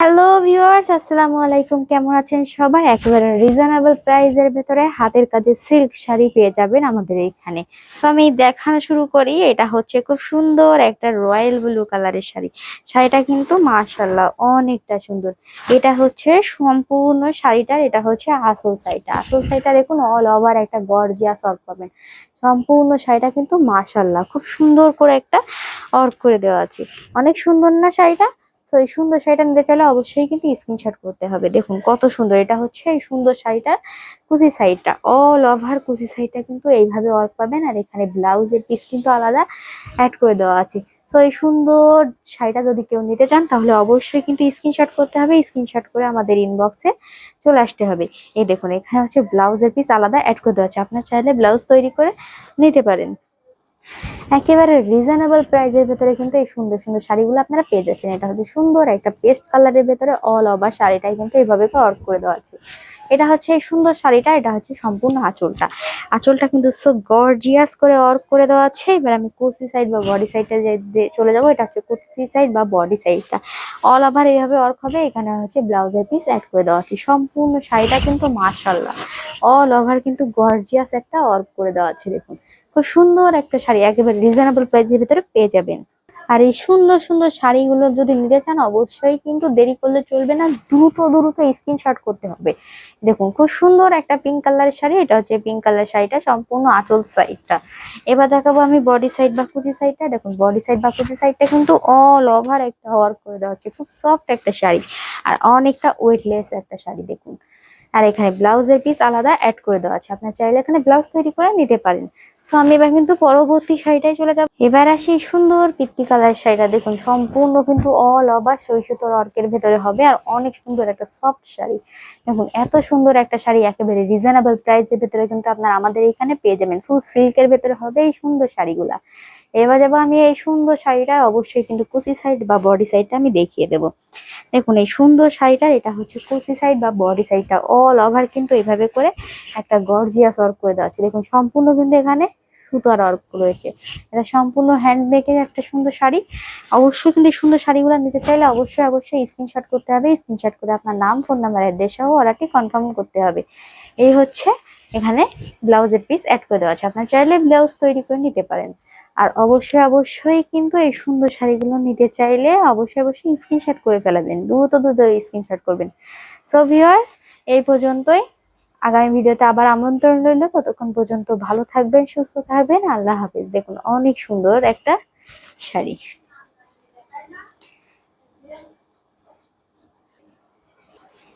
Hello viewers আসসালামু আলাইকুম। কেমন আছেন সবাই? একেবারে রিজনেবল প্রাইসের ভেতরে হাতের কাজে সিল্ক শাড়ি পেয়ে যাবেন আমাদের এইখানে তো আমি দেখানো শুরু করি। এটা হচ্ছে খুব সুন্দর একটা রয়্যাল ব্লু কালারের শাড়ি। শাড়িটা কিন্তু মাশাল্লাহ অনেকটা সুন্দর। এটা হচ্ছে সম্পূর্ণ শাড়িটার এটা হচ্ছে আসল সাইডটা আসল সাইডটা দেখুন অল ওভার একটা গর্জিয়াস অর্ক পাবেন। সম্পূর্ণ শাড়িটা কিন্তু মাশাল্লাহ খুব সুন্দর করে একটা অর্ক করে দেওয়া আছে। অনেক সুন্দর না শাড়িটা? তো এই সুন্দর শাড়িটা নিতে চাইলে অবশ্যই কিন্তু স্ক্রিনশট করতে হবে। দেখুন কত সুন্দর, এটা হচ্ছে এই সুন্দর শাড়িটার কুচি সাইডটা অল ওভার কুচি সাইডটা কিন্তু এইভাবে ওয়ার্ক পাবেন আর এখানে ব্লাউজের পিস কিন্তু আলাদা অ্যাড করে দেওয়া আছে। তো এই সুন্দর শাড়িটা যদি কেউ নিতে চান, তাহলে অবশ্যই কিন্তু স্ক্রিনশট করতে হবে। স্ক্রিনশট করে আমাদের ইনবক্সে চলে আসতে হবে। এই দেখুন, এখানে হচ্ছে ব্লাউজের পিস আলাদা অ্যাড করে দেওয়া আছে। আপনার চাইলে ব্লাউজ তৈরি করে নিতে পারেন। একেবারে রিজনেবল প্রাইসের ভেতরে কিন্তু এই সুন্দর সুন্দর শাড়িগুলো আপনারা পেয়ে যাচ্ছেন। এটা হচ্ছে সুন্দর একটা পেস্ট কালারের ভেতরে অল ওভার শাড়িটাই কিন্তু এইভাবে ওয়ার্ক করে দেওয়া আছে। এটা হচ্ছে এই সুন্দর শাড়িটা, এটা হচ্ছে সম্পূর্ণ আঁচলটা। আঁচলটা কিন্তু সো গর্জিয়াস করে অর্ক করে দেওয়া আছে। এবার আমি কুর্তি সাইড বা বডি সাইডটা চলে যাব, এটা হচ্ছে কুর্তি সাইড বা বডি সাইডটা অল ওভার এইভাবে অর্ক হবে, এখানে হচ্ছে ব্লাউজের পিস অ্যাড করে দেওয়া আছে। সম্পূর্ণ শাড়িটা কিন্তু মার্শাল্লাহ অল ওভার কিন্তু গর্জিয়াস একটা অর্ক করে দেওয়া আছে, দেখুন। খুব সুন্দর একটা শাড়ি, একেবারে রিজনেবল প্রাইসের ভিতরে পেয়ে যাবেন। আর এই সুন্দর সুন্দর শাড়িগুলো যদি নিতে চান, অবশ্যই কিন্তু দেরি করলে চলবে না, দ্রুত দ্রুত স্ক্রিনশট করতে হবে। দেখুন, খুব সুন্দর একটা পিঙ্ক কালারের শাড়ি, এটা হচ্ছে পিঙ্ক কালার শাড়িটা, সম্পূর্ণ আঁচল সাইডটা এবার দেখাবো আমি বডি সাইড বা কুচি সাইডটা দেখুন বডি সাইড বা কুচি সাইডটা কিন্তু অল ওভার একটা ওয়ার্ক করে দেওয়া হচ্ছে। খুব সফট একটা শাড়ি, আর অনেকটা ওয়েটলেস একটা শাড়ি, দেখুন। আর এখানে ব্লাউজের পিস আলাদা অ্যাড করে দেওয়া আছে। আপনার চাইলে এখানে ব্লাউজ তৈরি করে নিতে পারেন। সো আমি এবার কিন্তু পরবর্তী শাড়িটাই চলে যাব। এবার আসি সুন্দর পিত্তি কালার শাড়িটা। দেখুন, সম্পূর্ণ কিন্তু অল ওভার সৈশতর অর্কের ভেতরে হবে আর অনেক সুন্দর একটা সফট শাড়ি। দেখুন, এত সুন্দর একটা শাড়ি, একেবারে রিজনেবল প্রাইসের ভেতরে কিন্তু আপনার আমাদের এখানে পেয়ে যাবেন। ফুল সিল্কের ভেতরে হবে এই সুন্দর শাড়িগুলা। এবার যাব আমি এই সুন্দর শাড়িটা, অবশ্যই কিন্তু কুচি সাইড বা বডি সাইডটা আমি দেখিয়ে দেবো। দেখুন, এই সুন্দর শাড়িটা এটা হচ্ছে কুচি সাইড বা বডি সাইডটা অল ওভার কিন্তু এইভাবে করে একটা গর্জিয়াস ওয়ার্ক করে দেওয়া আছে। দেখুন, সম্পূর্ণ কিন্তু এখানে সুতার ওয়ার্ক রয়েছে। এটা সম্পূর্ণ হ্যান্ডমেকের একটা সুন্দর শাড়ি। অবশ্যই কিন্তু সুন্দর শাড়িগুলো নিতে চাইলে অবশ্যই অবশ্যই স্ক্রিনশট করতে হবে। স্ক্রিনশট করে আপনার নাম ফোন নাম্বার অ্যাড্রেস সহ অর্ডারটি কনফার্ম করতে হবে। এই হচ্ছে এখানে ব্লাউজের পিস অ্যাড করে দেওয়া আছে। আপনার চাইলে ব্লাউজ তৈরি করে নিতে পারেন। আর অবশ্যই অবশ্যই কিন্তু এই সুন্দর শাড়িগুলো নিতে চাইলে অবশ্যই অবশ্যই স্ক্রিনশট করে ফেলাবেন। দ্রুত দ্রুত স্ক্রিনশট করবেন। সো ভিউয়ার্স এই পর্যন্তই। আগামী ভিডিওতে আবার আমন্ত্রণ রইল। ততক্ষণ পর্যন্ত ভালো থাকবেন, সুস্থ থাকবেন। আল্লাহ হাফিজ। দেখুন, অনেক সুন্দর একটা শাড়ি।